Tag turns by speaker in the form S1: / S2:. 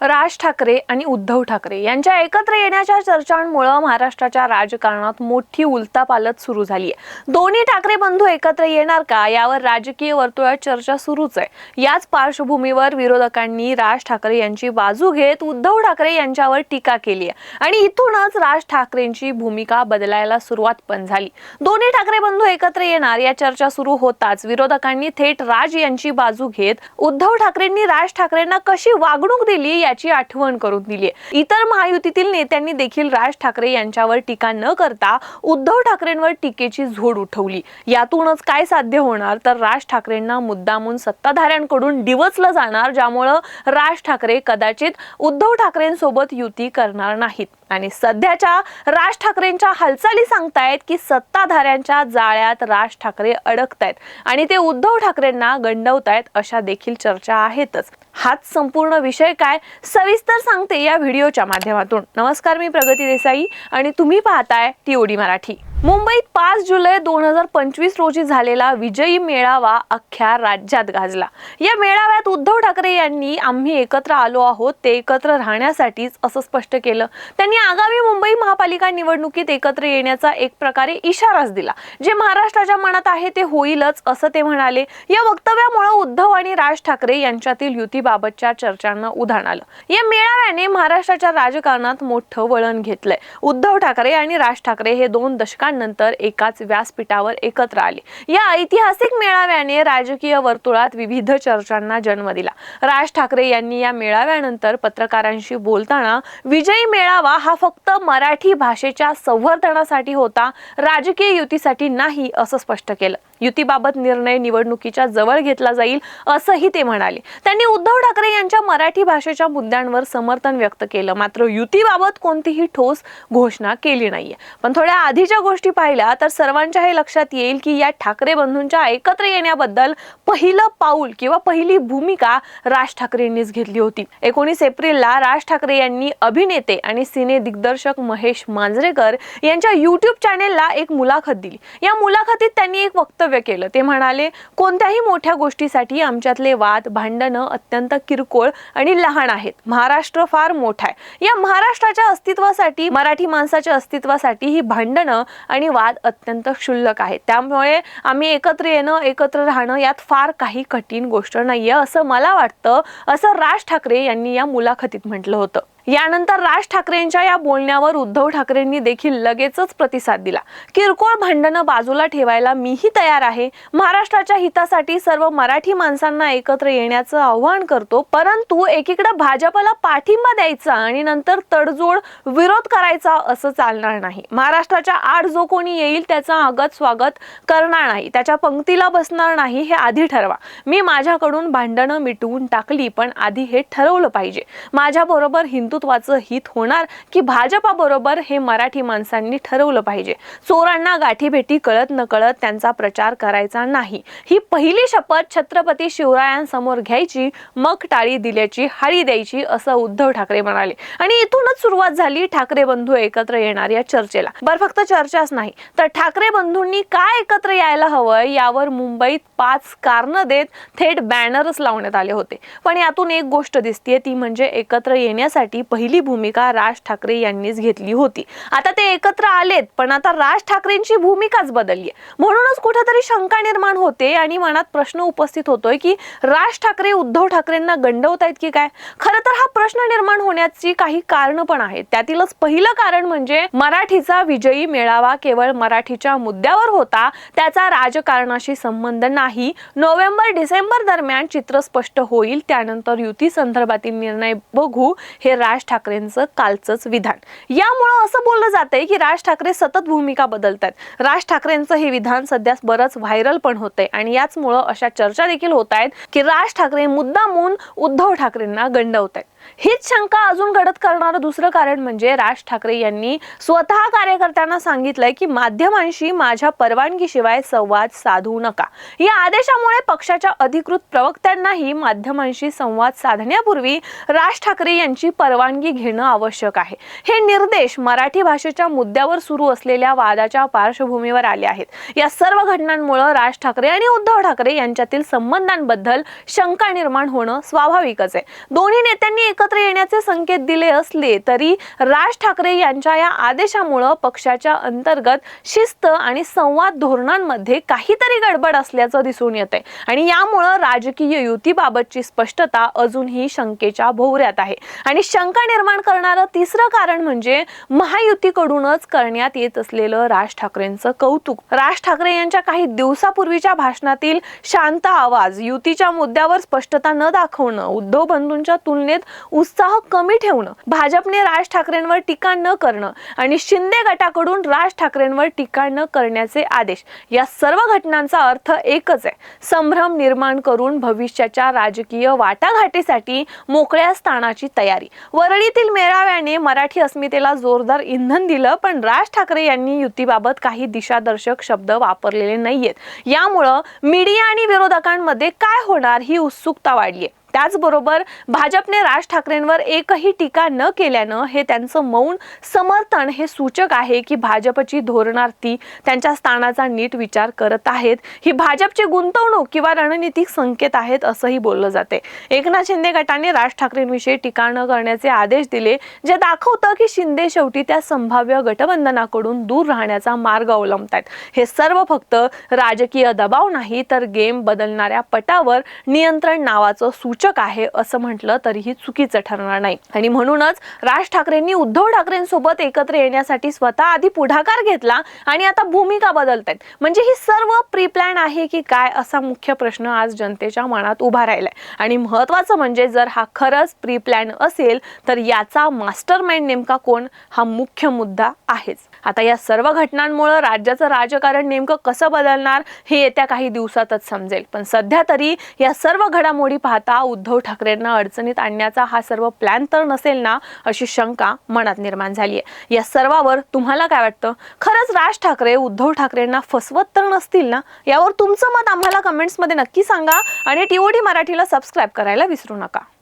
S1: राज ठाकरे आणि उद्धव ठाकरे यांच्या एकत्र येण्याच्या चर्चांमुळे महाराष्ट्राच्या राजकारणात मोठी उलतापालत सुरू झाली आहे. दोन्ही ठाकरे बंधू एकत्र येणार का? यावर राजकीय वर्तुळात चर्चा सुरूच आहे. याच पार्श्वभूमीवर विरोधकांनी राज ठाकरे यांची बाजू घेत उद्धव ठाकरे यांच्यावर टीका केली आहे. आणि इथूनच राज ठाकरेंची भूमिका बदलायला सुरुवात पण झाली. दोन्ही ठाकरे बंधू एकत्र येणार या चर्चा सुरू होताच विरोधकांनी थेट राज यांची बाजू घेत उद्धव ठाकरेंनी राज ठाकरेंना कशी वागणूक दिली याची आठवण करून दिली आहे. इतर महायुतीतील नेत्यांनी देखील राज ठाकरे यांच्यावर टीका न करता उद्धव ठाकरेंवर टीकेची झोड उठवली. यातूनच काय साध्य होणार? तर राज ठाकरेंना मुद्दामून सत्ताधाऱ्यांकडून डिवचलं जाणार ज्यामुळं राज ठाकरे कदाचित उद्धव ठाकरेंसोबत युती करणार नाहीत. आणि सध्याच्या राज ठाकरेंच्या हालचाली सांगतायत की सत्ताधाऱ्यांच्या जाळ्यात राज ठाकरे अडकतायत आणि ते उद्धव ठाकरेंना गंडवतायत अशा देखील चर्चा आहेतच. हाच संपूर्ण विषय काय? सविस्तर सांगते या व्हिडिओच्या माध्यमातून. नमस्कार मी प्रगती देसाई आणि तुम्ही पाहताय टीओडी मराठी. मुंबईत पाच जुलै दोन हजार पंचवीस रोजी झालेला विजयी मेळावा अख्ख्या राज्यात गाजला. या मेळाव्यात उद्धव ठाकरे यांनी आम्ही एकत्र आलो आहोत ते एकत्र राहण्यासाठीच असं स्पष्ट केलं. त्यांनी आगामी मुंबई महापालिका निवडणुकीत एकत्र येण्याचा एक प्रकारे इशाराच दिला. जे महाराष्ट्राच्या मनात आहे ते होईलच असं ते म्हणाले. या वक्तव्यामुळे उद्धव आणि राज ठाकरे यांच्यातील युतीबाबतच्या चर्चांना उधाण आलं. या मेळाव्याने महाराष्ट्राच्या राजकारणात मोठं वळण घेतलंय. उद्धव ठाकरे आणि राज ठाकरे हे दोन दशकांनंतर एकाच व्यासपीठावर एकत्र आले. या ऐतिहासिक मेळाव्याने राजकीय वर्तुळात विविध चर्चांना जन्म दिला. राज ठाकरे यांनी या मेळाव्यानंतर पत्रकारांशी बोलताना विजयी मेळावा हा फक्त मराठी भाषेच्या संवर्धनासाठी होता राजकीय युतीसाठी नाही असं स्पष्ट केलं. युतीबाबत निर्णय निवडणुकीच्या जवळ घेतला जाईल असंही ते म्हणाले. त्यांनी उद्धव ठाकरे यांच्या मराठी भाषेच्या मुद्द्यांवर समर्थन व्यक्त केलं. मात्र युतीबाबत कोणतीही ठोस घोषणा केली नाहीये. पण थोड्या आधीच्या गोष्टी पाहिल्या तर सर्वांच्या हे लक्षात येईल की या ठाकरे बंधूंच्या एकत्र येण्याबद्दल पहिलं पाऊल किंवा पहिली भूमिका राज ठाकरेंनीच घेतली होती. एकोणीस एप्रिलला राज ठाकरे यांनी अभिनेते आणि सिने दिग्दर्शक महेश मांजरेकर यांच्या युट्यूब चॅनेलला एक मुलाखत दिली. या मुलाखतीत त्यांनी एक वक्तव्य केलं. ते म्हणाले कोणत्याही मोठ्या गोष्टीसाठी आमच्यातले वाद भांडणं अत्यंत किरकोळ आणि लहान आहेत. महाराष्ट्र फार मोठा आहे. या महाराष्ट्राच्या अस्तित्वासाठी मराठी माणसाच्या अस्तित्वासाठी ही भांडणं आणि वाद अत्यंत क्षुल्लक आहेत. त्यामुळे आम्ही एकत्र येणं एकत्र राहणं यात फार काही कठीण गोष्ट नाहीये असं मला वाटतं असं राज ठाकरे यांनी या मुलाखतीत म्हटलं होतं. यानंतर राज ठाकरेंच्या या बोलण्यावर उद्धव ठाकरेंनी देखील लगेचच प्रतिसाद दिला. किरकोळ भांडणं बाजूला ठेवायला मीही तयार आहे. महाराष्ट्राच्या हितासाठी सर्व मराठी माणसांना एकत्र येण्याचं आव्हान करतो परंतु एकीकडे भाजपला पाठिंबा द्यायचा आणि नंतर तडजोड विरोध करायचा असं चालणार नाही. महाराष्ट्राच्या आड जो कोणी येईल त्याचं आगत स्वागत करणार नाही त्याच्या पंक्तीला बसणार नाही हे आधी ठरवा. मी माझ्याकडून भांडणं मिटवून टाकली पण आधी हे ठरवलं पाहिजे. माझ्याबरोबर हिंदू हिंदुत्वाचं हित होणार की भाजपाबरोबर हे मराठी माणसांनी ठरवलं पाहिजे? चोरांना गाठीभेटी कळत न कळत त्यांचा प्रचार करायचा नाही. ही पहिली शपथ छत्रपती शिवरायांसमोर घ्यायची मग टाळी दिल्याची हाळी द्यायची असं उद्धव ठाकरे म्हणाले. आणि इथूनच सुरुवात झाली ठाकरे बंधू एकत्र येणार या चर्चेला. बरं फक्त चर्चाच नाही तर ठाकरे बंधूंनी काय एकत्र यायला हवं यावर मुंबईत पाच कारणं देत थेट बॅनरच लावण्यात आले होते. पण यातून एक गोष्ट दिसतीये ती म्हणजे एकत्र येण्यासाठी पहिली भूमिका राज ठाकरे यांनीच घेतली होती. आता ते एकत्र आलेत पण आता राज ठाकरेंची भूमिकाच बदलली म्हणूनच कुठेतरी शंका निर्माण होते आणि मनात प्रश्न उपस्थित होतोय की राज ठाकरे उद्धव ठाकरेंना गंडवतायत की काय? खरं तर हा प्रश्न निर्माण होण्याची काही कारण पण आहेत. त्यातीलच पहिलं कारण म्हणजे मराठीचा विजयी मेळावा केवळ मराठीच्या मुद्द्यावर होता त्याचा राजकारणाशी संबंध नाही. नोव्हेंबर डिसेंबर दरम्यान चित्र स्पष्ट होईल त्यानंतर युती संदर्भातील निर्णय बघू हे राज ठाकरेंचं कालचंच विधान. यामुळं असं बोललं जातंय की राज ठाकरे सतत भूमिका बदलतात राज ठाकरेंचं हे विधान सध्या बरंच व्हायरल पण होतंय आणि याचमुळं अशा चर्चा देखील होत आहेत की राज ठाकरे मुद्दामून उद्धव ठाकरेंना गंडवत आहेत हीच शंका अजून घडत करणारं दुसरं कारण म्हणजे राज ठाकरे यांनी स्वतः कार्यकर्त्यांना सांगितलंय की माध्यमांशी माझ्या परवानगीशिवाय संवाद साधू नका. या आदेशामुळे पक्षाच्या अधिकृत प्रवक्त्यांनाही माध्यमांशी संवाद साधण्यापूर्वी राज ठाकरे यांची परवानगी घेणं आवश्यक आहे. हे निर्देश मराठी भाषेच्या मुद्द्यावर सुरू असलेल्या वादाच्या पार्श्वभूमीवर आले आहेत. या सर्व घटनांमुळे राज ठाकरे आणि उद्धव ठाकरे यांच्यातील संबंधांबद्दल शंका निर्माण होणं स्वाभाविकच आहे. दोन्ही नेत्यांनी एकत्र येण्याचे संकेत दिले असले तरी राज ठाकरे यांच्या या आदेशामुळं पक्षाच्या अंतर्गत शिस्त आणि संवाद धोरणांमध्ये काहीतरी गडबड असल्याचं दिसून येत आहे आणि यामुळं राजकीय युतीबाबतची स्पष्टता अजूनही शंकेच्या भोवऱ्यात आहे. आणि शंका निर्माण करणारं तिसरं कारण म्हणजे महायुतीकडूनच करण्यात येत असलेलं राज ठाकरेंचं कौतुक. राज ठाकरे यांच्या काही दिवसापूर्वीच्या भाषणातील शांत आवाज युतीच्या मुद्द्यावर स्पष्टता न दाखवणं उद्धव बंधूंच्या तुलनेत उत्साह कमी ठेवणं भाजपने राज ठाकरेंवर टीका न करणं आणि शिंदे गटाकडून राज ठाकरेंवर टीका न करण्याचे आदेश या सर्व घटनांचा अर्थ एकच आहे. संभ्रम निर्माण करून भविष्याच्या राजकीय वाटाघाटीसाठी मोकळ्या स्थानाची तयारी. वरळीतील मेळाव्याने मराठी अस्मितेला जोरदार इंधन दिलं पण राज ठाकरे यांनी युतीबाबत काही दिशादर्शक शब्द वापरलेले नाहीयेत. यामुळं मीडिया आणि विरोधकांमध्ये काय होणार ही उत्सुकता वाढली आहे त्याचबरोबर भाजपने राज ठाकरेंवर एकही टीका न केल्यानं हे त्यांचं मौन समर्थन हे सूचक आहे की भाजपची धोरणार्थी त्यांच्या स्थानाचा नीट विचार करत आहेत. ही भाजपची गुंतवणूक किंवा रणनीतिक संकेत आहेत असंही बोललं जाते. एकनाथ शिंदे गटाने राज ठाकरेंविषयी टीका न करण्याचे आदेश दिले जे दाखवतं की शिंदे शेवटी त्या संभाव्य गठबंधनाकडून दूर राहण्याचा मार्ग अवलंबतात हे सर्व फक्त राजकीय दबाव नाही तर गेम बदलणाऱ्या पटावर नियंत्रण नावाचं सूचक आहे असं म्हटलं तरीही चुकीचं ठरणार नाही. आणि म्हणूनच राज ठाकरेंनी उद्धव ठाकरेंसोबत एकत्र येण्यासाठी स्वतः आधी पुढाकार घेतला आणि आता भूमिका बदलतायत. म्हणजे ही सर्व प्री प्लॅन आहे की काय असा मुख्य प्रश्न आज जनतेच्या मनात उभा राहिलाय. आणि महत्वाचं म्हणजे जर हा खरंच प्री प्लॅन असेल तर याचा मास्टर माइंड नेमका कोण? हा मुख्य मुद्दा आहेच. आता या सर्व घटनांमुळे राज्याचं राजकारण नेमकं कसं बदलणार हे येत्या काही दिवसातच समजेल. पण सध्या तरी या सर्व घडामोडी पाहता उद्धव ठाकरेंना अडचणीत आणण्याचा हा सर्व प्लॅन तर नसेल ना अशी शंका मनात निर्माण झाली आहे. या सर्वावर तुम्हाला काय वाटतं? खरंच राज ठाकरे उद्धव ठाकरेंना फसवत तर नसतील ना? यावर तुमचं मत आम्हाला कमेंट्समध्ये नक्की सांगा आणि टीओडी मराठीला सबस्क्राईब करायला विसरू नका.